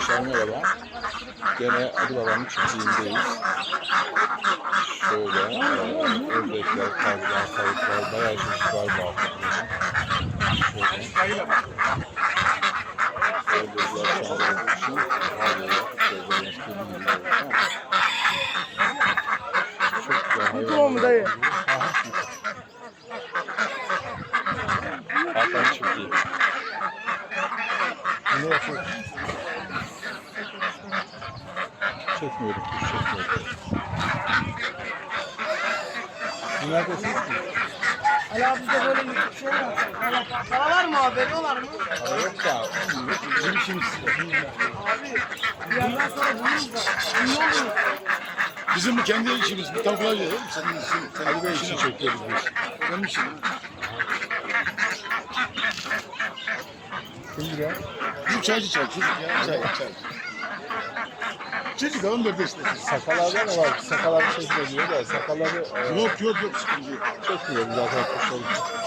Arkadaşlar merhaba. Gene Ali Baba'nın çiftliğindeyiz. Şöyle e, ördekler, kavgalar, tavuklar, bayağı çeşit var bu hafta. Şöyle. Ördekler çaldığı için haliyle şöyle eski bilgiler var ama çok güzel hayvanlar. mu dayı? Hakan çiftliği. Ne yapıyor? Çekmiyorum, kuş çekmiyorum. Neredesiniz ki? Ali abi de böyle YouTube şey yapacak? Paralar mı abi? Veriyorlar mı? Yok da bizim işimiz. Abi bir yerden sonra buluruz da. Dünya mı? Bizim bu kendi işimiz. Bu tavuklar değil? Senin işin. Senin Ali Bey için çekiyoruz biz. Benim işim. Kim buraya? Bu çaycı çay. Çocuk ya. Çay. Çay. Çocuk 14 yaşında. Sakalarda da var. Sakalar çekmiyor da sakaları e, Yok yok yok sıkıntı yok. çekmiyorum zaten kuşları.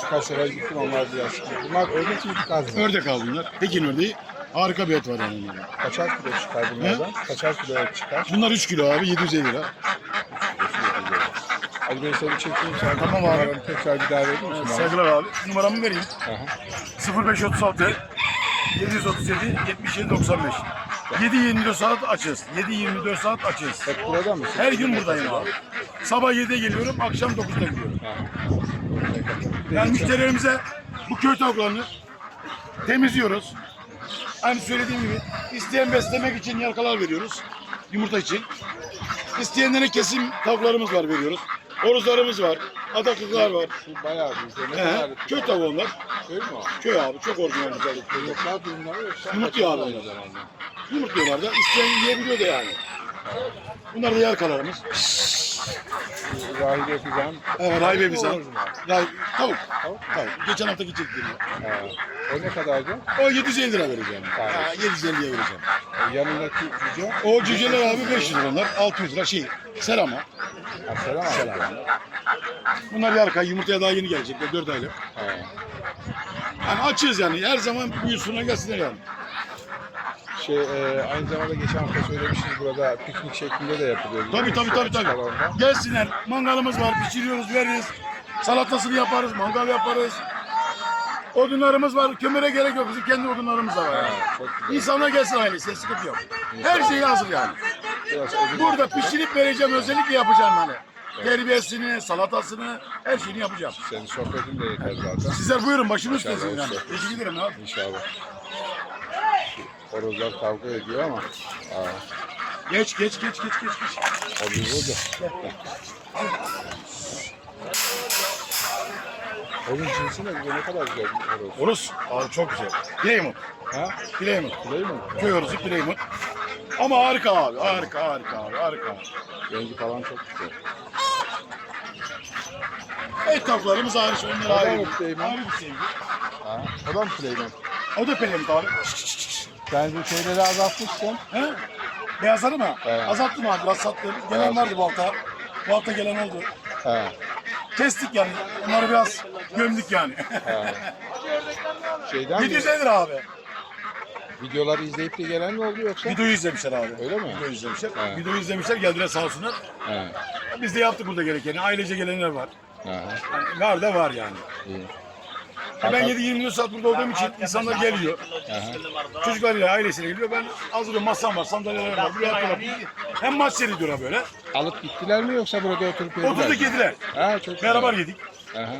Birkaç sefer gittim onlar biraz. Bunlar ördek mi mı? Ördek al bunlar. Pekin ördeği. Harika bir et var yani. onlarda. Kaçar kilo çıkar bunlardan? Kaçar kilo et çıkar? Bunlar 3 kilo abi 750 lira. Ali Bey seni çekeyim sen. Tamam abi. numaranı Tekrar bir daha verir misin bana? Saygılar abi. Numaramı vereyim. Aha. 0536 737 77 95. 7-24 saat açız. 7-24 saat açız. Hep burada mısın? Her gün buradayım abi. Sabah 7'de geliyorum, akşam 9'da gidiyorum. Yani müşterilerimize bu köy tavuklarını temizliyoruz. Aynı söylediğim gibi isteyen beslemek için yalkalar veriyoruz. Yumurta için. İsteyenlere kesim tavuklarımız var veriyoruz. Horozlarımız var. Adaklıklar var. Şu bayağı bizde. Ne He, köy tavuğu onlar. Köy mü o? Köy abi çok orijinal güzel. Yumurtlar durumları yoksa? Yumurtluyor abi onlar. Yumurtluyorlar da isteyen yiyebiliyor da yani. Bunlar da yalkalarımız. Rahibe Fizan. Evet, rahibe. Orijinal. Rahibe, tavuk. Tavuk. Tavuk. Geçen hafta gidecektim. Ha. O ne kadardı? O 750 lira vereceğim. Tamam. Ha, 750'ye vereceğim. O yanındaki cüce. O cüceler abi 500 lira onlar. 600 lira şey. Serama. Ha, selam abi. Selam. Bunlar yarka yumurtaya daha yeni gelecekler 4 aylık. Ha. Yani açığız yani her zaman büyüsünler gelsinler yani. Şey, e, aynı zamanda geçen hafta söylemiştiniz burada piknik şeklinde de yapılıyor. Tabii tabii tabii tabii. Salonda. Gelsinler mangalımız var pişiriyoruz veririz. Salatasını yaparız mangal yaparız. Odunlarımız var kömüre gerek yok bizim kendi odunlarımız da var. Ha, çok güzel. İnsanlar gelsin ailesi sıkıntı yok. Her şey hazır yani. Biraz ödül- Burada pişirip vereceğim özellikle yapacağım hani. Terbiyesini, salatasını, her şeyini yapacağım. Senin sohbetin de yeter zaten. Sizler buyurun yani. olsun. Teşekkür ederim abi. İnşallah. Horozlar kavga ediyor ama. Aa, Geç geç geç geç geç geç. o bir burada. Onun cinsi ne? Ne kadar güzel bir horoz. Orus. Abi çok güzel. Pileymut. Ha? Değil mi? Köy horozu Pileymut. Ama harika abi. Harika harika abi. Harika. Rengi falan çok güzel. Et tavuklarımız hariç onlar ayrı. mı Pileymut? Ayrı bir sevgi. Ha? O da mı Süleyman? O da Pileymut abi. Sen bu şeyleri azaltmışsın. He? Beyazları mı? Evet. Azalttım abi biraz sattım. Gelen vardı bu hafta. Bu hafta gelen oldu. Ha. Kestik yani. Onları biraz gömdük yani. ha. Şeyden mi? 750 lira abi. Videoları izleyip de gelen mi oldu yoksa? Videoyu izlemişler abi. Öyle mi? Videoyu izlemişler. He. Videoyu izlemişler geldiler sağ olsunlar. Ha. Biz de yaptık burada gerekeni. Ailece gelenler var. Ha. Yani var da var yani. İyi. Ben 7-24 saat burada olduğum için insanlar geliyor. Çocuklarıyla ailesiyle geliyor. Ben hazır bir masam var, sandalyeler var. Buraya atıyorum. Hem maç seyrediyorlar böyle. Alıp gittiler mi yoksa burada oturup yediler Oturduk mi? yediler. Ha çok güzel. Beraber yedik. Aha.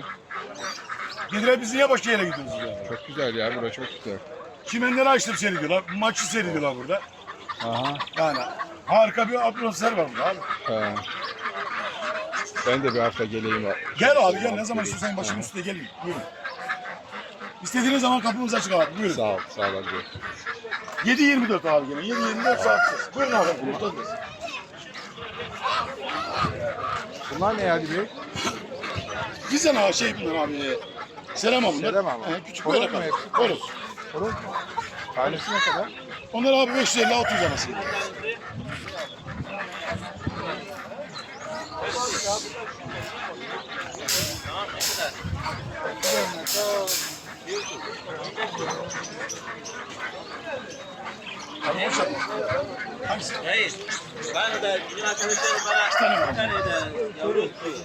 Yediler biz niye başka yere gidiyoruz ya? Çok güzel ya bura çok güzel. Çimenleri açtırıp seyrediyorlar. Maçı seyrediyorlar burada. Aha. Yani harika bir atmosfer var burada abi. Ha. Ben de bir hafta geleyim. Gel abi gel ne zaman istiyorsan başımın üstüne gelin. Buyurun. İstediğiniz zaman kapımız açık abi. Buyurun. Sağ ol, sağ ol abi. 7-24 abi gene. 7-24 saatsiz. Buyurun abi. Buradayız. Bunlar ne Ali Bey? Bizden ha şey bunlar abi. e, Selam abi bunlar. Selam abi. He, küçük Horoz böyle mu? Horoz. Horoz mu? Tanesi ne kadar? Onlar abi 550-600 arası. Abi boş yapma. Hangisi? Hayır. Bana da bizim arkadaşlarım bana bir tane de yavru tutuyor.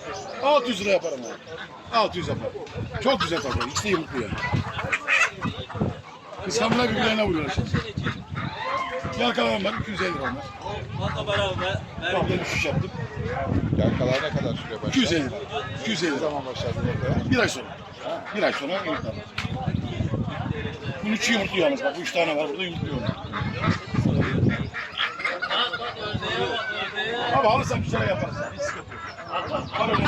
600 lira yaparım abi. 600 yaparım. Çok güzel takıyor. İkisi de yumurtlu yani. Kıskandılar birbirlerine vuruyorlar şimdi. Yalkalarım var 250 lira onlar. Para ver. Bak ben düşüş yaptım. Yalkalar ne kadar süre başlar? 250 lira. 250 Ne zaman başladı ortaya? Bir ay sonra. Bir ay sonra yumurtlar. Bunun içi yumurtluyor yalnız. Bak bu üç tane var burada yumurtluyor. Abi alırsan bir şey yaparız. Hiç sıkıntı yok. Öyle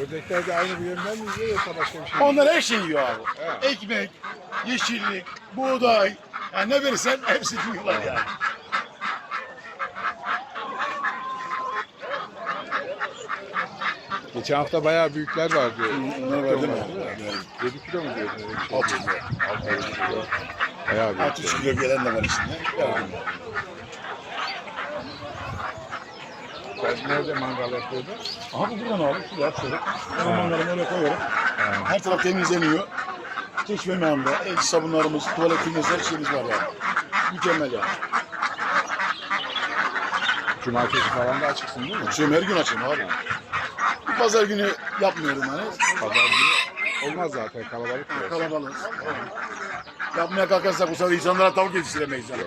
Ördekler de aynı bir yönden mi yiyor yoksa başka bir şey mi? Onlar her şeyi yiyor abi. Evet. Ekmek, yeşillik, buğday. Yani ne verirsen hepsini yiyorlar yani. Geçen hafta bayağı büyükler vardı. Onlar? 7 kilo mu öyle şey? Altı kilo. 6 kilo. Bayağı büyük. 600 kilo gelen de var içinde. Sen nerede mangal yapıyordun? Aha bu buradan abi. Şuraya atıyorum. Ben mangalımı oraya koyuyorum. Her taraf temizleniyor. Çeşmenin yanında el sabunlarımız, tuvaletimiz, her şeyimiz var yani. Mükemmel yani. Cumartesi falan da açıksın değil mi? Açıyorum her gün açıyorum abi. Pazar günü yapmıyorum yani. Pazar günü olmaz zaten kalabalık biraz. Kalabalığız. Yapmaya kalkarsak bu sefer insanlara tavuk yetiştiremeyiz yani.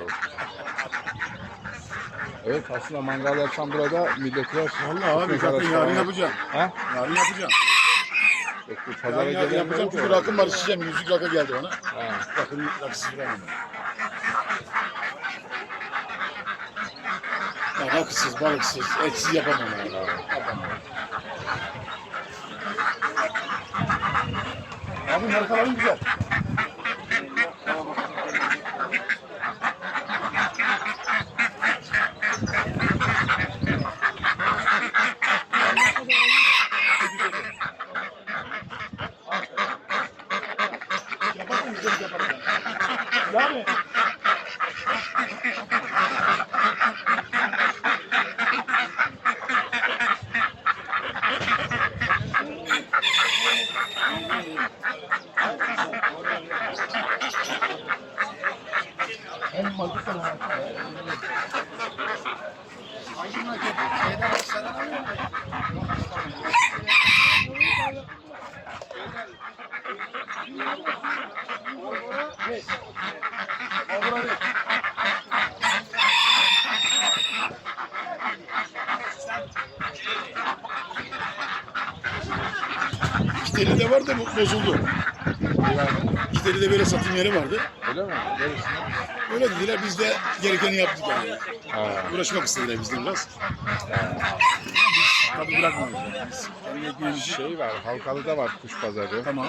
Evet aslında mangal yapsam burada milletler... Vallahi abi zaten yarın yapacağım. Ha? Yarın yapacağım. Yok, bu pazara Yarın, yapacağım çünkü rakım var içeceğim. Yüzlük rakı geldi bana. Ha. Rakım rakısız vermem. Ya rakısız, balıksız, etsiz yapamam yani. Yapamam. Abi markaların güzel. Yaparım İki teli de var da bozuldu. İki teli de böyle satım yeri vardı. Öyle mi? Neresinde? Öyle dediler biz de gerekeni yaptık yani. Ha. Uğraşmak istediler bizden biraz. Tabii bırakmadık. Biz kendi ekmeğimizi Şey var, Halkalı'da var kuş pazarı. Tamam.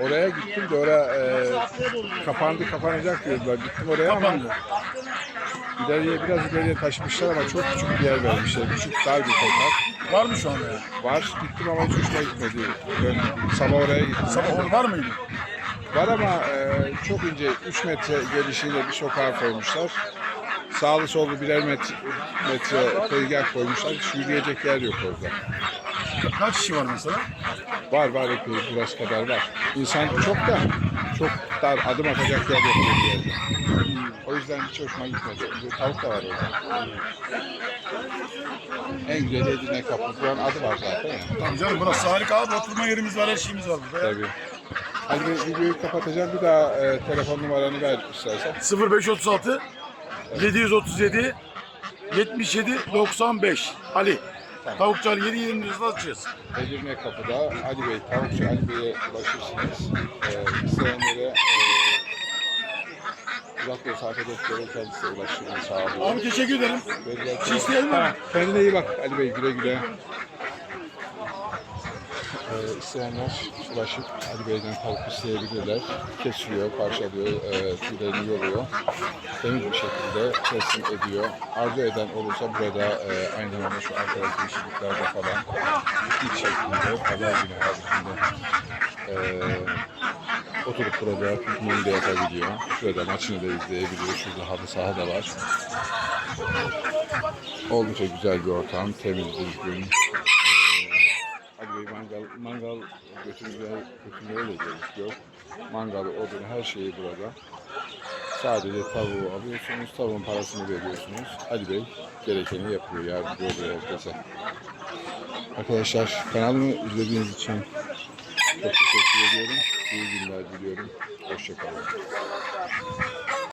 Oraya gittim de oraya e, kapandı kapanacak diyordular. Gittim oraya ama Kapandı. ileriye biraz ileriye taşımışlar ama çok küçük bir yer vermişler. Küçük dar bir sokak. Var mı şu anda ya? Var gittim ama hiç hoşuma gitmedi. Döndüm. Sabah oraya gittim. Sabah var mıydı? Var ama e, çok ince 3 metre gelişiyle bir sokağa koymuşlar. Sağlı sollu birer metre, metre tezgah koymuşlar. Hiç yürüyecek yer yok orada. Ka- Kaç kişi var mesela? Var var epey burası kadar var. İnsan çok da çok dar adım atacak yer yok bir yerde. O yüzden hiç hoşuma gitmedi. Bir tavuk da var orada. En güzeli Edirne kapı. Buranın adı var zaten. Tamam canım burası harika abi. Oturma yerimiz var, her şeyimiz var burada. Tabii. Bir videoyu kapatacağım. Bir daha e, telefon numaranı ver istersen. 0536 737 77 95 Ali. Tavukçu Ali 7 20 hızlı açacağız. Edirne kapıda Ali Bey, Tavukçu Ali Bey'e ulaşırsınız. E, isteyenlere e, uzak mesafe doktoru kendisine ulaştırın. Sağ olun. Abi teşekkür ederim. Şey isteyelim mi? Kendine iyi bak Ali Bey güle güle. Ee, isteyenler ulaşıp Ali Bey'den tavuk isteyebilirler. Kesiyor, parçalıyor, e, tüylerini yoruyor. Temiz bir şekilde teslim ediyor. Arzu eden olursa burada e, aynı zamanda şu arkadaki yeşilliklerde falan ilk şeklinde, pazar günü haricinde e, oturup burada pikniğini de yapabiliyor. Şurada maçını da izleyebiliyor. Şurada halı saha da var. Oldukça güzel bir ortam, temiz, düzgün. Mangal, götürmeye, götürmeye de yok. Mangalı, odunu, her şeyi burada. Sadece tavuğu alıyorsunuz, tavuğun parasını veriyorsunuz. Ali Bey gerekeni yapıyor, yardımcı oluyor herkese. Arkadaşlar kanalımı izlediğiniz için çok teşekkür ediyorum. İyi günler diliyorum. Hoşçakalın.